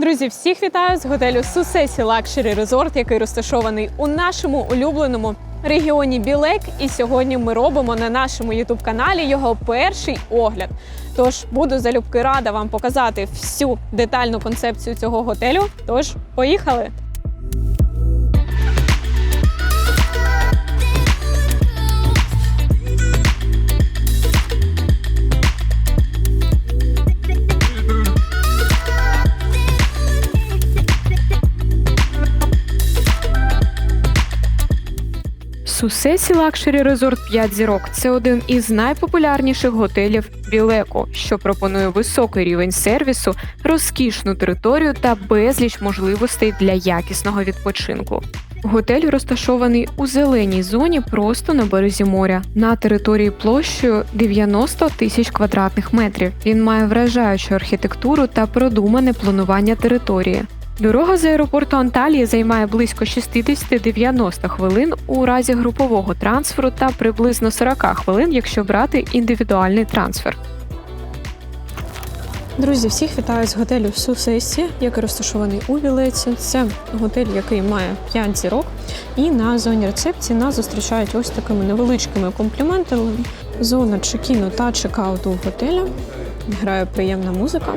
Друзі, всіх вітаю з готелю Сусесі Лакшері Резорт, який розташований у нашому улюбленому регіоні Білек. І сьогодні ми робимо на нашому ютуб каналі його перший огляд. Тож буду залюбки рада вам показати всю детальну концепцію цього готелю. Тож, поїхали! Сусесі Лакшері Резорт 5 зірок це один із найпопулярніших готелів Білеку, що пропонує високий рівень сервісу, розкішну територію та безліч можливостей для якісного відпочинку. Готель розташований у зеленій зоні просто на березі моря на території площею 90 тисяч квадратних метрів. Він має вражаючу архітектуру та продумане планування території. Дорога з аеропорту Анталії займає близько 60-90 хвилин у разі групового трансферу та приблизно 40 хвилин, якщо брати індивідуальний трансфер. Друзі, всіх вітаю з готелю Сусесі, який розташований у Білеці. Це готель, який має 5 зірок. І на зоні рецепції нас зустрічають ось такими невеличкими компліментами. Зона чекіну та чекауту готеля. Грає приємна музика.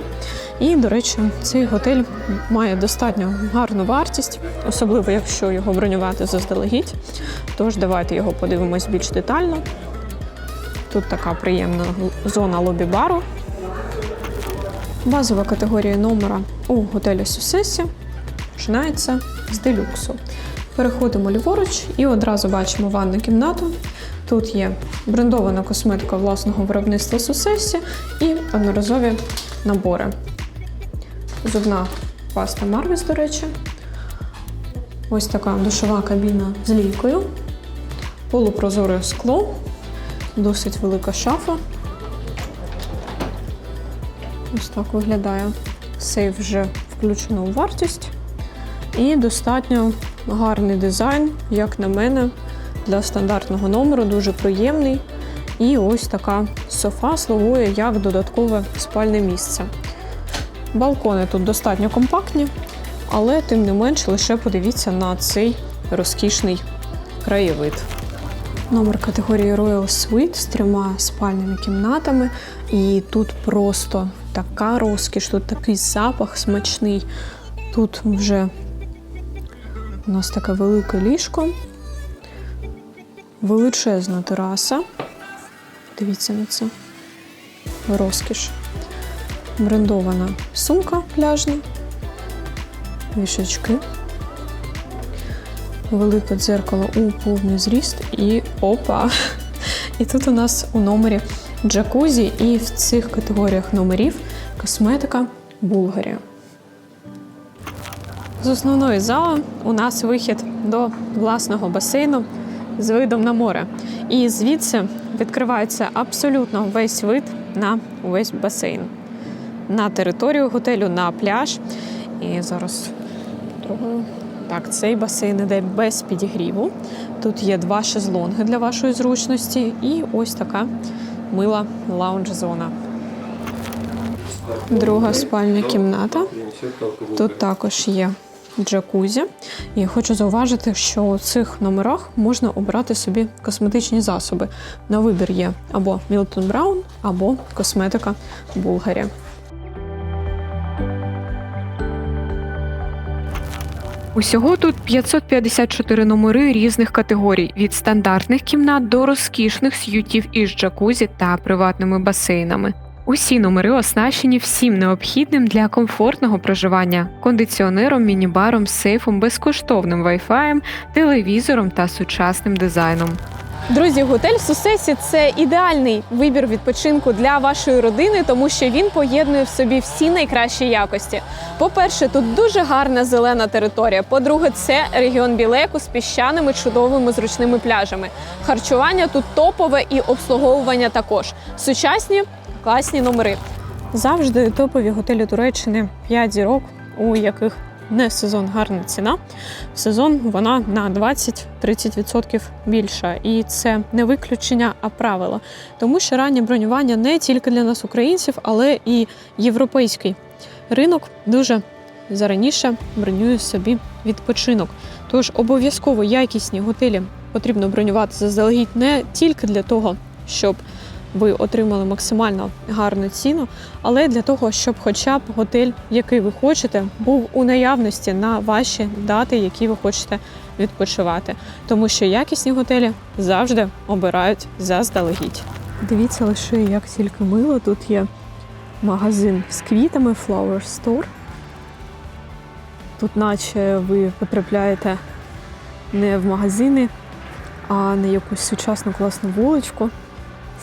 І, до речі, цей готель має достатньо гарну вартість, особливо якщо його бронювати заздалегідь. Тож давайте його подивимось більш детально. Тут така приємна зона лобі-бару. Базова категорія номера у готелі Сусесі починається з делюксу. Переходимо ліворуч і одразу бачимо ванну кімнату. Тут є брендована косметика власного виробництва Сусесі і одноразові набори. Зубна паста Марвіс, до речі. Ось така душова кабіна з лійкою, полупрозоре скло, досить велика шафа. Ось так виглядає. Сейф вже включено у вартість. І достатньо гарний дизайн, як на мене, для стандартного номеру, дуже приємний. І ось така софа слугує як додаткове спальне місце. Балкони тут достатньо компактні, але тим не менш лише подивіться на цей розкішний краєвид. Номер категорії Royal Suite з трьома спальними кімнатами. І тут просто така розкіш, тут такий запах смачний. Тут вже у нас таке велике ліжко, величезна тераса. Дивіться на це. Розкіш. Брендована сумка пляжна, вішечки, велике дзеркало у повний зріст і опа! І тут у нас у номері джакузі, і в цих категоріях номерів косметика Булгарія. З основної зали у нас вихід до власного басейну з видом на море. І звідси відкривається абсолютно весь вид на весь басейн на територію готелю, на пляж. І зараз трогаю. Так, цей басейн іде без підігріву. Тут є два шезлонги для вашої зручності, і ось така мила лаунж-зона. Друга спальня кімната. Тут також є джакузі. І хочу зауважити, що у цих номерах можна обрати собі косметичні засоби. На вибір є або Мілтон Браун, або косметика Булгарі. Усього тут 554 номери різних категорій від стандартних кімнат до розкішних сютів із джакузі та приватними басейнами. Усі номери оснащені всім необхідним для комфортного проживання: кондиціонером, міні-баром, сейфом, безкоштовним вайфаєм, телевізором та сучасним дизайном. Друзі, готель Сусесі це ідеальний вибір відпочинку для вашої родини, тому що він поєднує в собі всі найкращі якості. По-перше, тут дуже гарна зелена територія. По-друге, це регіон Білеку з піщаними чудовими зручними пляжами. Харчування тут топове і обслуговування також. Сучасні класні номери. Завжди топові готелі Туреччини 5 зірок, у яких не сезон гарна ціна. В сезон вона на 20-30% більша. І це не виключення, а правило. Тому що раннє бронювання не тільки для нас, українців, але і європейський ринок дуже зараніше бронює собі відпочинок. Тож обов'язково якісні готелі потрібно бронювати заздалегідь не тільки для того, щоб ви отримали максимально гарну ціну, але для того, щоб хоча б готель, який ви хочете, був у наявності на ваші дати, які ви хочете відпочивати. Тому що якісні готелі завжди обирають заздалегідь. Дивіться лише, як тільки мило. Тут є магазин з квітами Flower Store. Тут, наче ви потрапляєте не в магазини, а на якусь сучасну класну вуличку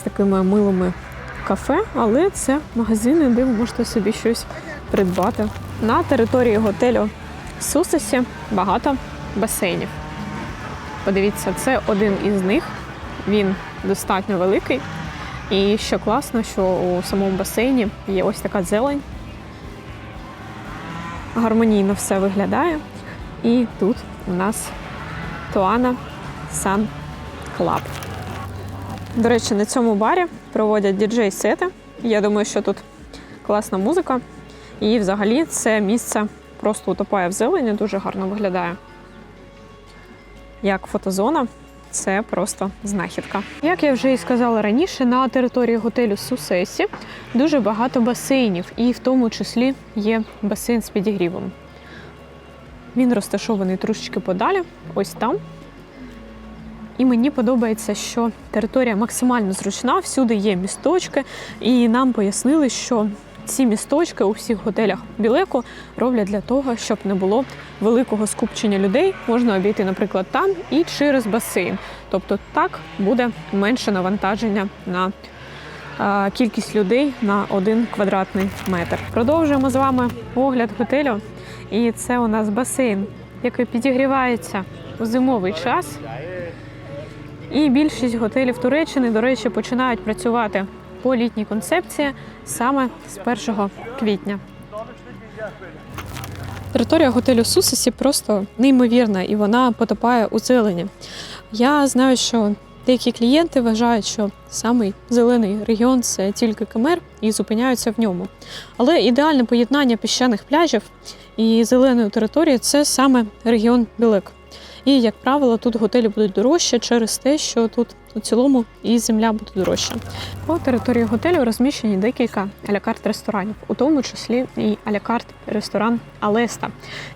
з такими милими кафе, але це магазини, де ви можете собі щось придбати. На території готелю Сусесі багато басейнів. Подивіться, це один із них. Він достатньо великий. І що класно, що у самому басейні є ось така зелень. Гармонійно все виглядає. І тут у нас Туана Сан Клаб. До речі, на цьому барі проводять діджей-сети. Я думаю, що тут класна музика. І взагалі це місце просто утопає в зелені, дуже гарно виглядає. Як фотозона, це просто знахідка. Як я вже і сказала раніше, на території готелю Сусесі дуже багато басейнів, і в тому числі є басейн з підігрівом. Він розташований трошечки подалі, ось там. І мені подобається, що територія максимально зручна, всюди є місточки, і нам пояснили, що ці місточки у всіх готелях Білеку роблять для того, щоб не було великого скупчення людей. Можна обійти, наприклад, там і через басейн. Тобто так буде менше навантаження на кількість людей на один квадратний метр. Продовжуємо з вами огляд готелю. І це у нас басейн, який підігрівається у зимовий час. І більшість готелів Туреччини, до речі, починають працювати по літній концепції саме з 1 квітня. Територія готелю Сусесі просто неймовірна і вона потопає у зелені. Я знаю, що деякі клієнти вважають, що самий зелений регіон це тільки Кемер і зупиняються в ньому. Але ідеальне поєднання піщаних пляжів і зеленої території це саме регіон Білек. І, як правило, тут готелі будуть дорожче через те, що тут у цілому і земля буде дорожча. По території готелю розміщені декілька алякарт ресторанів, у тому числі і алякарт ресторан Алеста,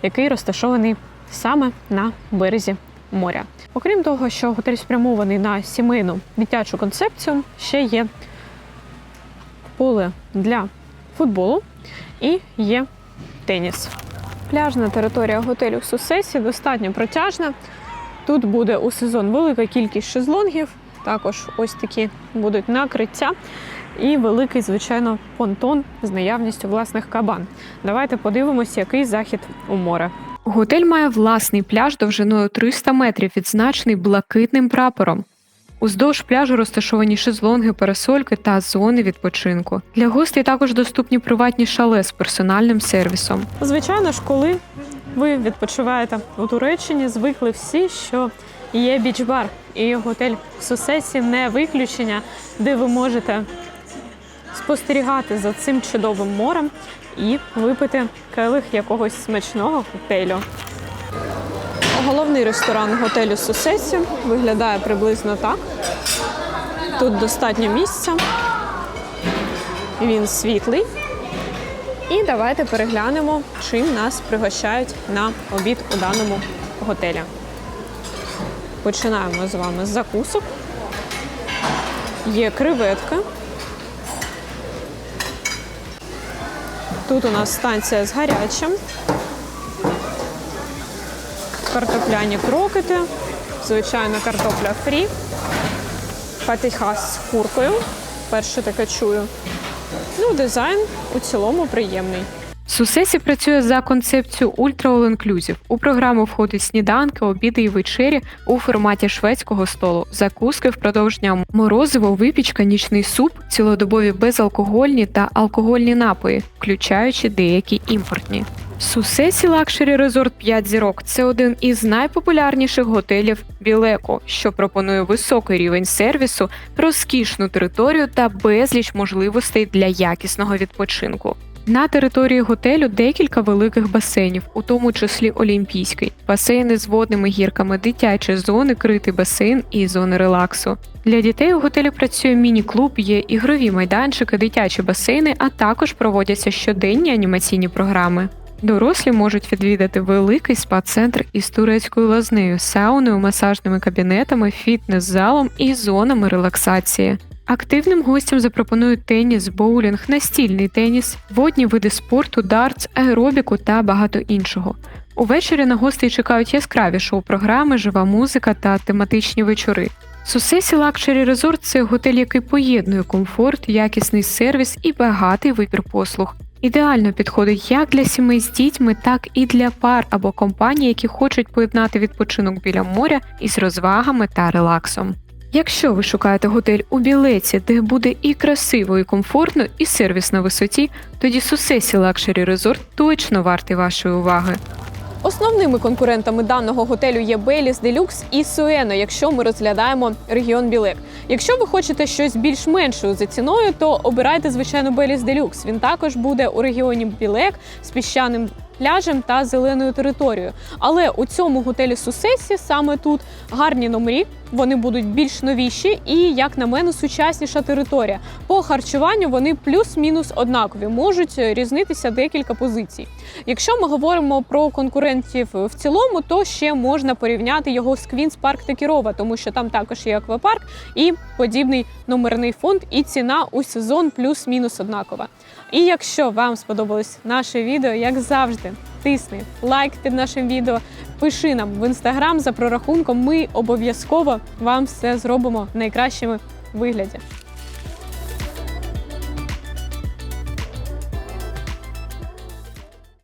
який розташований саме на березі моря. Окрім того, що готель спрямований на сімейну дитячу концепцію, ще є поле для футболу і є теніс. Пляжна територія готелю Сусесі достатньо протяжна. Тут буде у сезон велика кількість шезлонгів, також ось такі будуть накриття і великий, звичайно, понтон з наявністю власних кабан. Давайте подивимося, який захід у море. Готель має власний пляж довжиною 300 метрів, відзначений блакитним прапором. Уздовж пляжу розташовані шезлонги, парасольки та зони відпочинку. Для гостей також доступні приватні шале з персональним сервісом. Звичайно ж, коли ви відпочиваєте у Туреччині, звикли всі, що є біч-бар, і готель в Сусесі не виключення, де ви можете спостерігати за цим чудовим морем і випити келих якогось смачного коктейлю. Головний ресторан готелю Сусесі виглядає приблизно так. Тут достатньо місця. Він світлий. І давайте переглянемо, чим нас пригощають на обід у даному готелі. Починаємо з вами з закусок. Є креветки. Тут у нас станція з гарячим картопляні крокети, звичайно, картопля фрі, патиха з куркою. Перше таке чую. Ну, дизайн у цілому приємний. Сусесі працює за концепцією Ultra All. У програму входять сніданки, обіди і вечері у форматі шведського столу, закуски впродовж дня, морозиво, випічка, нічний суп, цілодобові безалкогольні та алкогольні напої, включаючи деякі імпортні. Сусесі Лакшері Резорт 5 зірок це один із найпопулярніших готелів Білеко, що пропонує високий рівень сервісу, розкішну територію та безліч можливостей для якісного відпочинку. На території готелю декілька великих басейнів, у тому числі Олімпійський, басейни з водними гірками, дитячі зони, критий басейн і зони релаксу. Для дітей у готелі працює міні-клуб, є ігрові майданчики, дитячі басейни, а також проводяться щоденні анімаційні програми. Дорослі можуть відвідати великий спа-центр із турецькою лазнею, сауною, масажними кабінетами, фітнес-залом і зонами релаксації. Активним гостям запропонують теніс, боулінг, настільний теніс, водні види спорту, дартс, аеробіку та багато іншого. Увечері на гостей чекають яскраві шоу-програми, жива музика та тематичні вечори. Сусесі Лакшері Резорт це готель, який поєднує комфорт, якісний сервіс і багатий вибір послуг. Ідеально підходить як для сімей з дітьми, так і для пар або компаній, які хочуть поєднати відпочинок біля моря із розвагами та релаксом. Якщо ви шукаєте готель у білеці, де буде і красиво, і комфортно, і сервіс на висоті, тоді Сусесі Лакшері Резорт точно вартий вашої уваги. Основними конкурентами даного готелю є Беліс Делюкс і Суено, якщо ми розглядаємо регіон Білек. Якщо ви хочете щось більш меншою за ціною, то обирайте звичайно Беліс Делюкс. Він також буде у регіоні Білек з піщаним пляжем та зеленою територією. Але у цьому готелі Сусесі саме тут гарні номері. Вони будуть більш новіші і, як на мене, сучасніша територія. По харчуванню вони плюс-мінус однакові, можуть різнитися декілька позицій. Якщо ми говоримо про конкурентів в цілому, то ще можна порівняти його з Квінс Парк та Кірова, тому що там також є аквапарк і подібний номерний фонд, і ціна у сезон плюс-мінус однакова. І якщо вам сподобалось наше відео, як завжди, тисни лайк під нашим відео, пиши нам в інстаграм за прорахунком. Ми обов'язково вам все зробимо в найкращому вигляді.